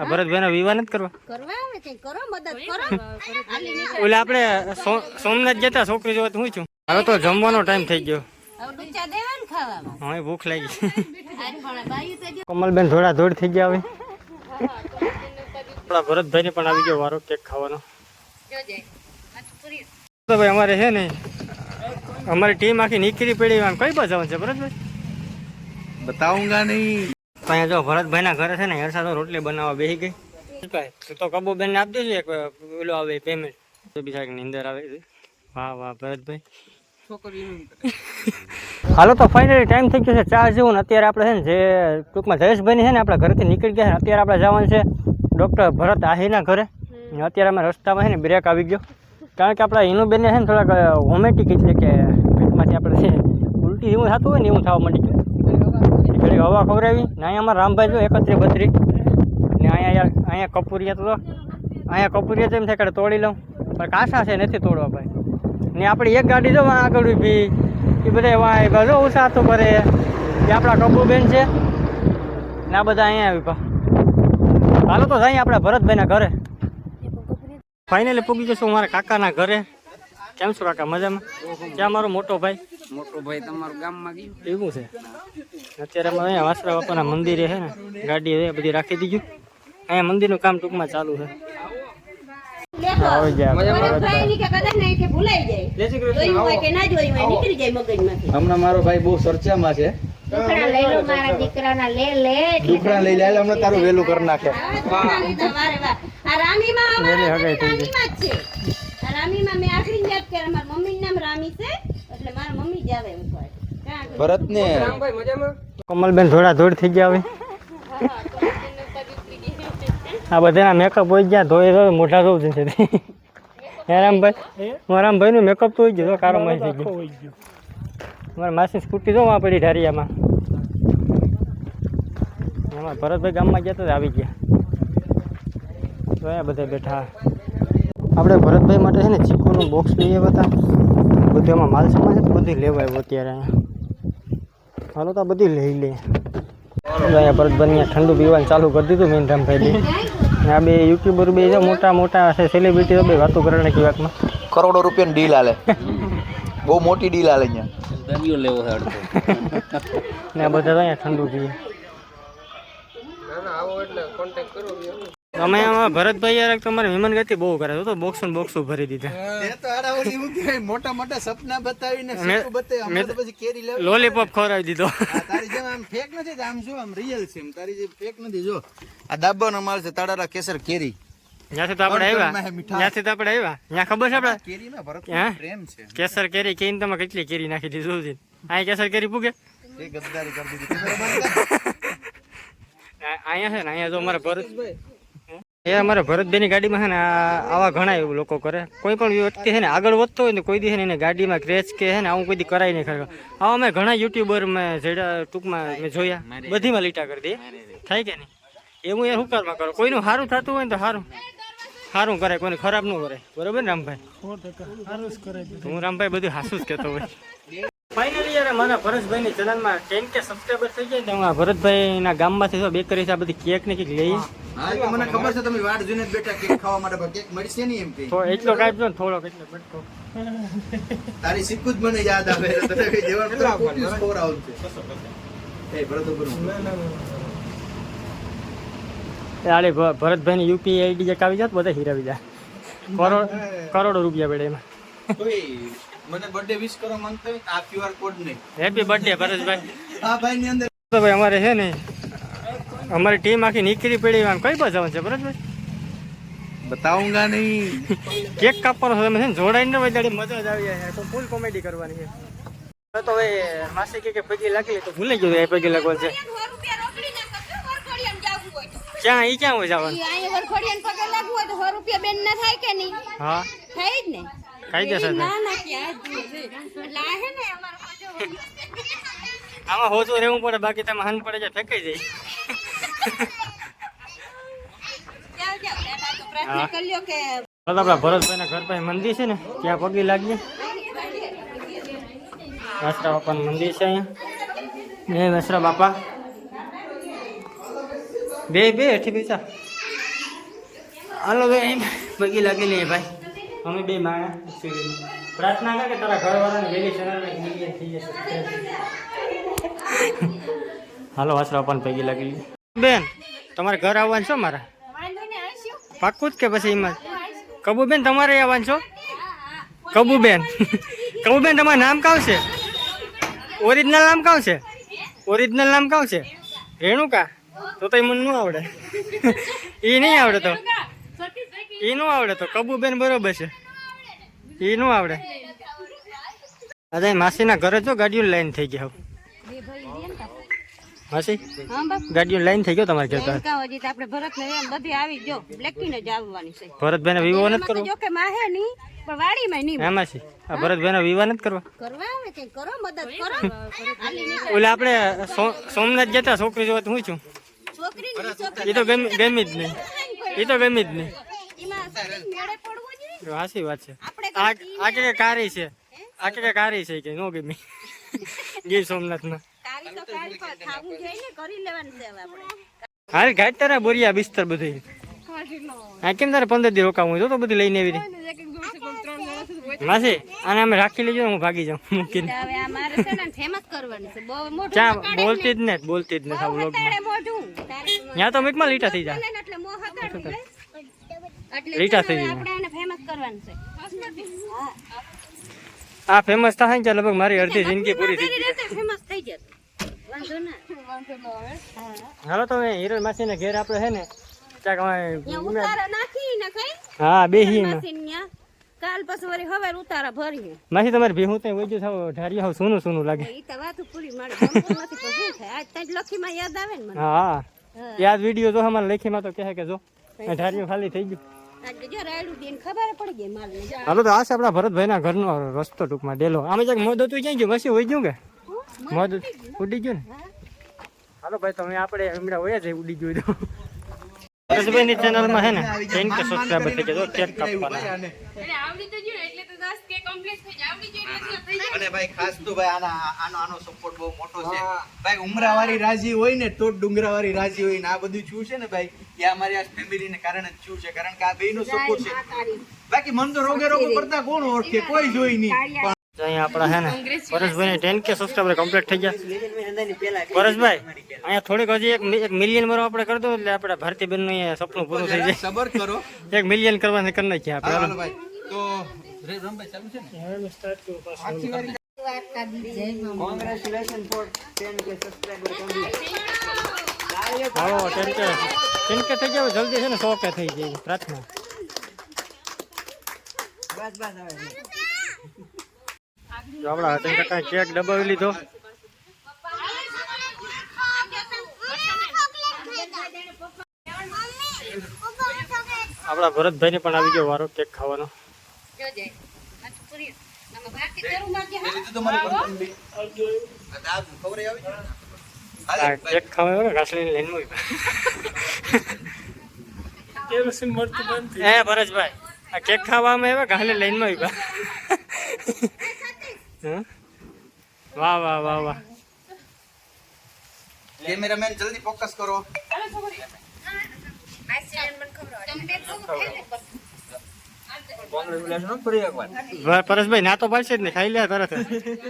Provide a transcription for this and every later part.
આ ભરતભાઈનો વિવાહ નથી કરવા? કરવા આવે છે ઓલે આપણે સોમનાથ જતા છોકરી જોવા હું છું? હવે તો જમવાનો ટાઈમ થઈ ગયો. હા ભૂખ લાગી. કમલબેન થોડા ધોડ થઈ ગયા હવે. આપણા ભરતભાઈને પણ આવી ગયો વારો કેક ખાવાનો. તો ભાઈ અમારે છે ને અમારી ટીમ આખી નીકળી પડી એમ કઈ પણ જવાનું છે ભરતભાઈ? બતાવુંગા નહીં. અહીંયા જો ભરતભાઈ ના ઘરે છે ને હેરસા તો રોટલી બનાવવા બેસી ગઈ. ભાઈ તો કબૂબેનને બેન આપી દેજો એક ઓલો આવે પેમેન્ટ તો બીજા ની અંદર આવે છે. વાહ વાહ ભરતભાઈ. હાલો તો ફાઇનલી ટાઈમ થઈ ગયો છે ચાર જેવું ને અત્યારે આપણે છે ને જે ટૂંકમાં જયેશભાઈની છે ને આપણા ઘરેથી નીકળી ગયા છે અત્યારે આપણે જવાનું છે ડૉક્ટર ભરત આહીના ઘરે. અત્યારે અમે રસ્તામાં છે ને બ્રેક આવી ગયો. કારણ કે આપણા હિનુબેનને છે ને થોડાક હોમેટિક એટલે કે પેટમાંથી આપણે જે ઉલટી એવું થતું હોય ને એવું થવા માંડી ગયું ઘડી હવા ખવડાવી ને અહીંયા અમારા રામભાઈ જો એકત્રી બત્રી. ને અહીંયા અહીંયા કપૂરિયા તો અહીંયા કપૂરિયા એમ થાય કે તોડી લઉં. પણ કાંસા છે, નથી તોડવા ભાઈ. ને આપણી એક ગાડી જો આગળ ઊભી. એ બધા વાં એ બાજુ ઉસાતું કરે એ આપણા કપૂરબેન છે. ને આ બધા અહીંયા આવી પા હાલો તો જઈએ આપણા ભરતભાઈના ઘરે. ફાઇનલી પૂગી જશું મારા કાકાના ઘરે. કેમ છો કાકા? મજામાં? ત્યાં મારો મોટો ભાઈ? મોટો ભાઈ તમારું ગામમાં ગયું? એવું છે. અત્યારે અમારે અહીંયા વાસરા બાપાના મંદિરે છે ને ગાડી છે બધી રાખી દીધું. અહીંયા મંદિરનું કામ ટૂંકમાં ચાલુ છે. લેખો આવી ગયા. ભરતભાઈ ની કે કદાચ નહીં કે ભૂલાઈ જાય. જોયું હોય કે ના જોયું હોય નીકળી જાય મગજમાંથી. હમણાં મારો ભાઈ બહુ ચર્ચામાં છે. દુખડા લઈ લો મારા દીકરાના લે લે દુખડા લઈ લે હમણાં તારું વેલું કરી નાખે આ દુખડા લીધા વારે વાર. આ રામીમાં અમારા વેલી હગાઈ ઘરે થઈ ગઈ. રામીમાં જ છે. રામીમાં મેં આખરી યાદ કર્યા મારા મમ્મીનું નામ રામી છે. એટલે મારા મમ્મી જ આવે એમ કહે ને કમલબેન થોડા ધોડ થઈ ગયા હવે. આ બધાના મેકઅપ હોય ગયા ધોઈ ધોઈ મોઢા ધોવું છે હે રામભાઈ નું રામભાઈનું મેકઅપ તો હોય ગયો કારો મારી થઈ ગયો. મારા માસી સ્કૂટી જો વાં પડી ઢારિયામાં એમાં ભરતભાઈ ગામમાં ગયા તો આવી ગયા. તો અહીંયા બધા બેઠા. આપણે ભરતભાઈ માટે છે ને ચીકુનું બોક્સ લઈ આવ્યા હતા. બધું એમાં માલ સામાન છે તો બધું લેવા આવ્યો અત્યારે. અહીંયા હાલો તો બધી લઈ લે. અહીંયા ભરતભાઈ ઠંડુ પીવાનું ચાલુ કરી દીધું મેન રામભાઈ ને આ બે યુટ્યુબર બે છે મોટા મોટા છે સેલિબ્રિટી તો બે વાતો કરે ને વાતમાં. કરોડો રૂપિયાની ડીલ હાલે. બહુ મોટી ડીલ હાલે અહીંયા. ને આ બધા તો અહીંયા ઠંડુ પીએ. તમે આમાં ભરતભાઈ યાર તમારે મહેમાન ગતિ બહુ કરે તો બોક્સ ને બોક્સ ભરી દીધા. એ તો આડા હું કહેવાય, મોટા મોટા સપના બતાવીને સપનું બતાવી અમે તો પછી કેરી લેવા લોલીપોપ ખવડાવી દીધો. તારી જેમ આમ ફેક નથી આમ જો આમ રિયલ છે તારી જેમ ફેક નથી જો. આ દાબાનો માલ છે તાડારા કેસર કેરી. જ્યાંથી તો આપણે આવ્યા. જ્યાંથી તો આપણે આવ્યા. ત્યાં ખબર છે આપણે કેરીમાં ભરત પ્રેમ છે. કેસર કેરી કેઈને તમે કેટલી કેરી નાખી દીધું છે અહીં કેસર કેરી પૂગે એ ગદ્દારી કરી દીધી. અહીંયા છે ને અહીંયા જો અમારે ભરત એ અમારે ભરતભાઈની ગાડીમાં છે ને આવા ઘણા એવું લોકો કરે. કોઈ પણ વ્યક્તિ છે ને આગળ વધતો હોય ને કોઈ દી છે ને એને ગાડીમાં ક્રેચ કે છે ને આવું કોઈ દી કરાય નહીં ખરેખર. આવા અમે ઘણા યુટ્યુબર મેં જેડા ટૂંકમાં મેં જોયા. બધીમાં લીટા કરી દે થાય કે નહીં? એવું એ હુકારમાં કરો? કોઈનું સારું થતું હોય ને તો સારું. સારું કરે કોઈને ખરાબ ન કરે. બરોબર ને રામભાઈ? હું રામભાઈ બધું હાસું જ કહેતો હોય. ફાઇનલી યાર મારા ભરતભાઈની ચેનલમાં ટેન કે સબસ્ક્રાઈબર થઈ જાય તો હું ભરતભાઈના ગામમાંથી તો બેકરી છે આ બધી કેક ને લઈ. હા મને ખબર છે તમે વાટ જોઈને જ કેક ખાવા માટે કેક મળશે નહીં એમ કે. તો એટલો બટકો. તારી સિક્કુ જ મને યાદ આવે. તને કઈ દેવાનું તો કોપીસ ખવડાવવું છે એ ભરત ઉપર આલે ભરતભાઈની યુપીઆઈ આઈડી જે જાત બધા હીરાવી જાય. કરોડ કરોડો રૂપિયા પડે એમાં. મને બર્થડે વિશ કરો માંગતા હોય આ ક્યુઆર કોડ નહીં. Happy birthday Bharatbhai. આ ભાઈ ની અંદર તો ભાઈ અમારે છે ને અમારી ટીમ આખી નીકળી પડી આમ કઈ બાજુ જવાનું છે ભરતભાઈ? બતાવુંગા નહીં. કેક કાપવાનો છે તમે છે ને જોડાઈને હોય મજા જ આવી જાય. તો ફૂલ કોમેડી કરવાની છે. તો હવે માસી કે કે પૈકી લાગી તો ભૂલી ગયું એ પૈકી લાગવાનું છે. ક્યાં ઈ ક્યાં હોય જવાનું? અહીંયા વરખોડિયાને પગે લાગવું હોય તો સો રૂપિયા બેન ના થાય કે નહીં? હા. થાય જ ને. કાયદેસર ના ના ક્યાં જ જુએ છે. એટલે આ હે ને અમારો પાછો આમાં હોતું રહેવું પડે બાકી તમે હન પડે છે ફેંકાઈ જાય. ચાલો આપણા ભરતભાઈના ઘર પાસે મંદિર છે ને ત્યાં પગી લાગીએ. વાસરા બાપાનું મંદિર છે અહીંયા. બે વાસરા બાપા. બે બે હેઠી બેસા હાલો ભાઈ પગી લાગેલી ભાઈ. અમે બે માણા સીડીમાં. પ્રાર્થના કર કે તારા ઘરવાળાને વેલી જશે. હાલો વાસરા પણ પગી લાગેલી બેન, તમારે ઘર આવવાનું છો મારા? પાક્કું જ કે પછી એમાં? કબુબેન, તમારે આવવાનું છો? કબુબેન. કબુબેન, તમારું નામ કાવ છે? ઓરિજિનલ નામ કાવ છે? ઓરિજિનલ નામ કાવ છે? રેણુકા? તો તો મને ન આવડે. એ નહીં આવડે તો. એ નું આવડે તો કબુબેન બરોબર છે. એ નું આવડે. અરે માસીના ઘરે જો ગાડીઓ લાઈન થઈ ગયા હવે માસી ગાડીઓ લાઈન થઈ ગયો તમારે ઘર હજી આપણે ભરત ને એમ બધી આવી જો બ્લેકીને જ આવવાની છે. ભરતભાઈને વિવાહ નથી કરવો? જો કે માહે નહીં પણ વાડીમાં નહીં હે માસી. આ ભરતભાઈને વિવાહ નથી કરવા? કરવા આવે કઈ કરો મદદ કરો. ઓલે આપણે સોમનાથ જતા છોકરી જોવા તો હું છું? છોકરી એ તો ગમી ગમી જ નહીં. એ તો ગમી જ નહીં. સાચી વાત છે. આ કે કારી છે. આ કે કારી છે કે નો ગમી. ગીર હવે આપણે. હાલ ઘાટ તારા બોરિયા બિસ્તર બધું આ કેમ તારે પંદર દી રોકાવું તો બધી બધું લઈને આવી રહી. માસી આને અમે રાખી લેજો હું ભાગી જાઉં મૂકીને. હવે આ મારે છે ને ફેમસ કરવાની છે. બહુ મોટું ચા બોલતી જ ને બોલતી જ ને વ્લોગમાં હતાડે ત્યાં તો મિકમાં લીટા થઈ જાય. એટલે મો જોઈએ. એટલે લીટા થઈ જાય. આપણે એને ફેમસ કરવાનું છે. આ ફેમસ થાય ને લગભગ મારી અડધી જિંદગી પૂરી થઈ મારી ફેમસ થઈ જશે વાંધો ના. હાલો તો હિરલ માસીને ઘેર આપણે છે ને ચા કમાય અમે- હા બેહી ને મશીન. કાલ પછી મારી હવે ઉતારા ભરીએ. માસી તમારે ભેહું ત્યાં વૈજુ થાવ ઢારી હાવ સોનું સોનું લાગે. ઈ તો વાત પૂરી મારે ગમતું નથી તો શું થાય? આજ તાજ લખીમાં યાદ આવે ને મને? હા. યાદ વીડિયો જો અમારે લેખીમાં તો કહે કે જો આ ખાલી થઈ ગયું. હાલો તો આ છે આપણા ભરતભાઈના ઘરનો રસ્તો ટૂંકમાં ડેલો. આમે ક્યાંક મોદ હતું ક્યાં ગયું? પછી હોય ગયું કે? મોદ ઉડી ગયું ને? હાલો ભાઈ તમે આપણે હમણાં હોય જ ઉડી ગયું તો ભરતભાઈની ચેનલમાં હે ને ટેન કે સબસ્ક્રાઇબર થઈ જજો ચેક કાપવાના અને ભાઈ ખાસ તો ભાઈ આના આનો આનો સપોર્ટ બહુ મોટો છે. ભાઈ ઉમરાવાળી રાજી હોય ને તો ડુંગરાવાળી રાજી હોય ને. આ બધું શું છે ને ભાઈ એ અમારી આ ફેમિલીને કારણે જ શું છે. કારણ કે આ બેયનો સપોર્ટ છે. બાકી મન તો રોગે રોગ પડતા કોણ ઓળખે? કોઈ જોઈ નહીં. તો અહીંયા આપણા છે ને પરેશભાઈ ટેન કે સબસ્ક્રાઈબર કમ્પ્લીટ થઈ ગયા. પરેશભાઈ અહીંયા થોડીક હજી એક એક મિલિયન મારો આપણે કરી દો એટલે આપણે ભારતીબેનનું અહીંયા સપનું પૂરું થઈ જરાક સબર કરો. જાય એક મિલિયન કરવાની કરી નાખીએ આપણે. હાલો. ભાઈ. તો રે રમભાઈ ચાલુ છે ને? હાલો ટેન કે ટેન કે થઈ ગયા જલ્દી છે ને સો કે થઈ જાય. પ્રાર્થના. જો આપણા હતન કાકા કેક દબાવી લીધો. આપણા ભરતભાઈ ને પણ આવી ગયો વારો કેક ખાવાનો. કેક ખાવા ને ઘાસલી એ ભરતભાઈ આ કેક ખાવામાં આવ્યા ઘાસલી લાઈનમાં આવ્યા. વાહ વાહ વાહ વાહ. કેમેરામેન જલ્દી ફોકસ કરો. ભાઈ પરેશભાઈ ના તો પાડશે જ ને ખાઈ લે તરત.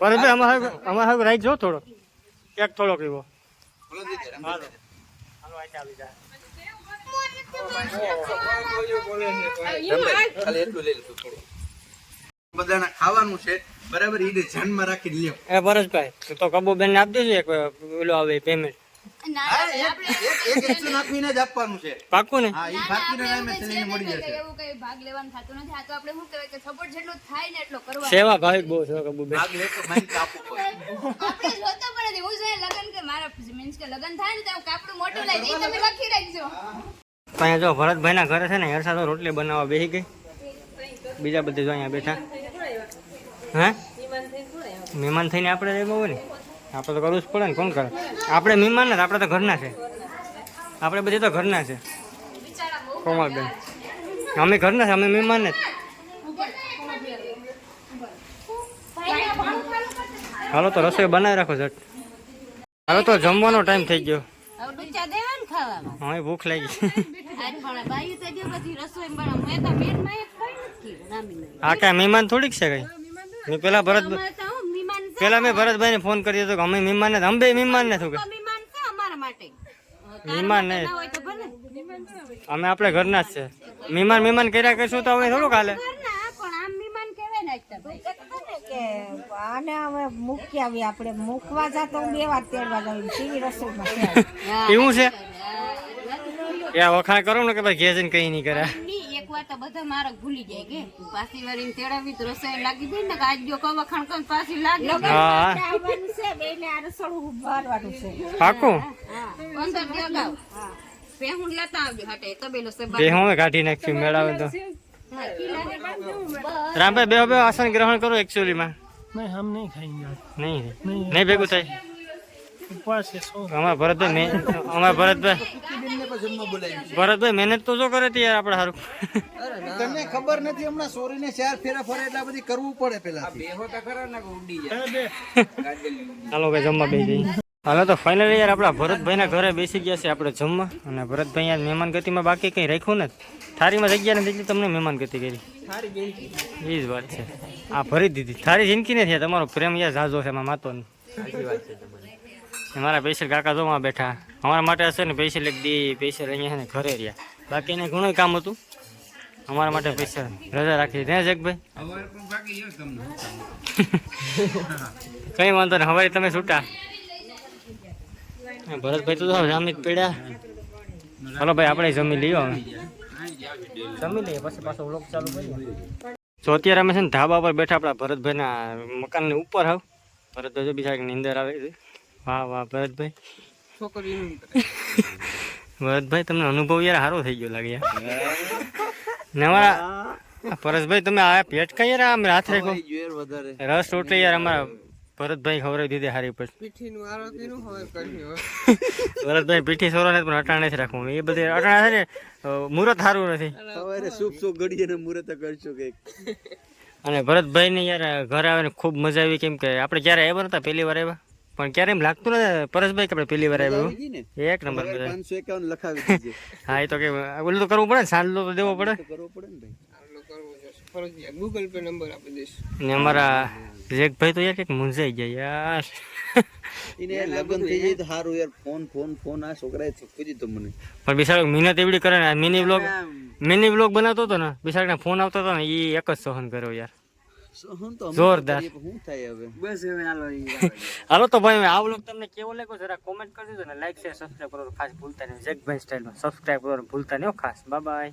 પરેશભાઈ અમારે અમારે હારું રાઈટ જો થોડો ક્યાંક ચાલી જાય. ખાલી એટલું લઈ લીધું થોડું. બધાના ખાવાનું છે. બરાબર ઈને ધ્યાનમાં રાખીને લ્યો. એ પરેશભાઈ તો કબો બેન આપી દેજો એક ઓલો આવે પેમેન્ટ હા, એક એક- એક એકસો નાખીને જ આપવાનું છે. પાકું ને? હા ઈ બાકીના ટાઈમે શરીરને મળી જશે. એવું કઈ ભાગ લેવાનું થતું નથી. આ તો આપણે શું કહેવાય કે સપોર્ટ જેટલો થાય ને એટલો કરવાનો. સેવા ભાવિક બહુ છે હું જોઈએ લગન કે મારા મીન્સ કે લગન થાય ને કાપડું મોટું લઈ તમે લખી રાખજો. અહીંયા જો ભરતભાઈના ઘરે છે ને હેરસા તો રોટલી બનાવવા બેસી ગઈ. બીજા બધે જો અહીંયા બેઠા. હે? મહેમાન થઈને આપણે રહેવું હોય ને? આપણે તો કરવું જ પડે ને, કોણ કરે? આપણે મહેમાન ને આપણે તો ઘરના છે. આપણે બધી તો ઘરના છે. કોમલબેન. અમે ઘરના છે, અમે મહેમાન જ હાલો તો રસોઈ બનાવી રાખો ઝટ. હાલો તો જમવાનો ટાઈમ થઈ ગયો. હવે ભૂખ લાગી. હા જો કાંઈ મહેમાન થોડીક છે કઈ? મેં પેલા ભરત પેલા મેં ભરતભાઈને ફોન કર્યો તો કે અમે મહેમાન ને અમે મહેમાન ને શું મહેમાન છે અમારા માટે. મહેમાન નહીં. ના હોય તો ભલે. અમે આપણે ઘરના જ છે. મહેમાન મહેમાન કર્યા કરશું તો હવે થોડું કાલે. ઘરના પણ આમ મહેમાન કહેવાય ને કે આને હવે મૂકી આવી આપણે. મૂકવા જતો હું બે વાર તેડવા જાઉં કેવી રસોઈમાં છે? એવું છે? એ વખાણ કરો ને કે ભાઈ ઘેર જઈને કઈ નહીં કરે. એકવાર તો બધા મારા ભૂલી જાય કે. પાછી વાર તેડાવી તો રસોઈ લાગી ગઈ ને આજ જો કવા ખાણ કણ પાછી લાગી. આવવાનું છે બેને આ રસોડું ઉભારવાનું છે. પાકું અંદર જગાવ પેહું લેતા આવજો હાટે તબેલો સે પેહું કાઢી નાખી મેળાવે તો. રામભાઈ બે બેહો આસન ગ્રહણ કરો એક્ચ્યુઅલી માં નહીં હમ નહીં ખાएंगे નહીં. નહીં ભેગું થાય. અમારા ભરતભાઈ અમારા ભરતભાઈ છે. ભરતભાઈ મહેનત તો જો કરે તે યાર આપણે સારું તને ખબર નથી હમણાં સોરીને ચાર ફેરા ફરે એટલે બધી કરવું પડે પેલા ચાલો ભાઈ જમવા બેસી જઈએ. હવે તો ફાઇનલી યાર આપણા ભરતભાઈના ઘરે બેસી ગયા છે આપણે જમવા. અને ભરતભાઈ યાર મહેમાન ગતિમાં બાકી કંઈ રાખ્યું નથી. થારીમાં જગ્યા નથી એટલે તમને મહેમાન ગતિ કરી. એ જ વાત છે. આ ભરી દીધી. થારી જિંદગી નથી તમારો પ્રેમ યાર ઝાઝો છે એમાં માતો મારા પૈસા કાકા જોમાં બેઠા. અમારા માટે હશે ને પૈસા લઈ દી પૈસા અહીંયા ને ઘરે રહ્યા. બાકી એને ઘણું કામ હતું. અમારા માટે પૈસા રજા રાખી. ને જગભાઈ કઈ વાંધો નહીં. હવે તમે છૂટા. ભરતભાઈ તો જામી પીડ્યા. ચાલો ભાઈ, આપણે જમી લઈએ હવે. જમી લઈએ, પછી પાછો વ્લોગ ચાલુ કરીએ. તો અત્યારે અમે છે ને ધાબા પર બેઠા આપણા ભરતભાઈના મકાનની ઉપર આવ ભરતભાઈ જો બીજા નીંદર આવે છે. વાહ વાહ ભરતભાઈ. ભરતભાઈ તમને અનુભવ યાર સારો થઈ ગયો લાગે નવા ને અમારા પરેશભાઈ તમે આ પેટ કઈ યાર આમ રાત રાખો. રસ રોટલી યાર અમારા ભરતભાઈ ખવડાવી દીધી હારી પર ભરતભાઈ પીઠી સોરો ને પણ અટાણે નથી રાખવું એ બધી અટાણા છે ને મુહૂર્ત સારું નથી. શુભ શુભ અને મુહૂર્ત કરશું કંઈક. અને ભરતભાઈ ને યાર ઘરે આવે ખૂબ મજા આવી કેમ કે આપણે ક્યારે આવ્યા નતા? પહેલી વાર આવ્યા? પણ ક્યારે એમ લાગતું ને પરેશભાઈ કે આપણે પહેલી વાર આવ્યા એક નંબર. પાંચસો એકાવન લખાવી હા એ તો કે ઓલું તો કરવું પડે ને સાંજલો તો દેવો પડે. કરવો પડે ને ભાઈ. ને અમારા જેકભાઈ તો યાર કંઈક મૂંઝાઈ ગયા યાર. એને લગન થઈ જાય તો સારું યાર ફોન ફોન ફોન આ છોકરાએ થપ્પી દીધો મને. પણ બિચારો મહેનત એવડી કરે ને મિની બ્લોગ મિની બ્લોગ બનાવતો હતો ને બિચારાને ફોન આવતો હતો ને એ એક જ સહન કર્યો યાર. જોરદાર. થાય હવે? હાલો તો ભાઈ આ બ્લોગ તમને કેવો લાગ્યો જરા કોમેન્ટ કરી દેજો ને લાઈક શેર સબસ્ક્રાઈબ કરો ખાસ ભૂલતા નહીં. જગભાઈ સ્ટાઈલમાં સબસ્ક્રાઈબ કરો ભૂલતા નહીં ખાસ. Bye bye